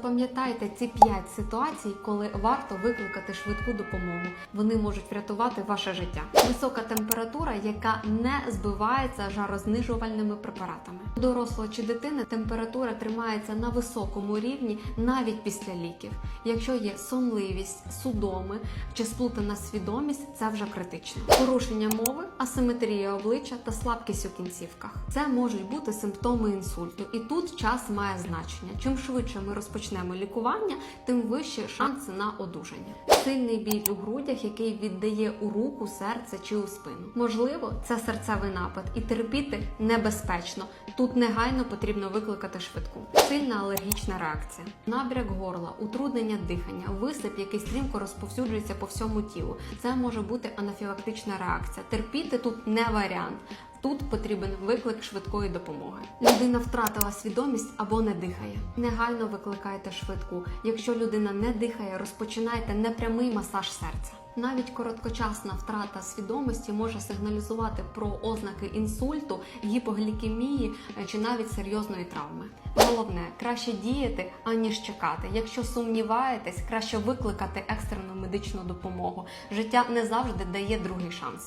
Пам'ятайте ці 5 ситуацій, коли варто викликати швидку допомогу. Вони можуть врятувати ваше життя. Висока температура, яка не збивається жарознижувальними препаратами. У дорослого чи дитини температура тримається на високому рівні навіть після ліків. Якщо є сонливість, судоми чи сплутана свідомість, це вже критично. Порушення мови, асиметрія обличчя та слабкість у кінцівках. Це можуть бути симптоми інсульту, і тут час має значення. Чим швидше ми розпочнемо лікування, тим вищі шанси на одужання. Сильний біль у грудях, який віддає у руку, серце чи у спину. Можливо, це серцевий напад, і терпіти небезпечно. Тут негайно потрібно викликати швидку. Сильна алергічна реакція, набряк горла, утруднення дихання, висип, який стрімко розповсюджується по всьому тілу. Це може бути анафілактична реакція. Терпіти тут не варіант. Тут потрібен виклик швидкої допомоги. Людина втратила свідомість або не дихає. Негайно викликайте швидку. Якщо людина не дихає, розпочинайте непрямий масаж серця. Навіть короткочасна втрата свідомості може сигналізувати про ознаки інсульту, гіпоглікемії е, чи навіть серйозної травми. Головне краще діяти аніж чекати. Якщо сумніваєтесь, краще викликати екстрену медичну допомогу. Життя не завжди дає другий шанс.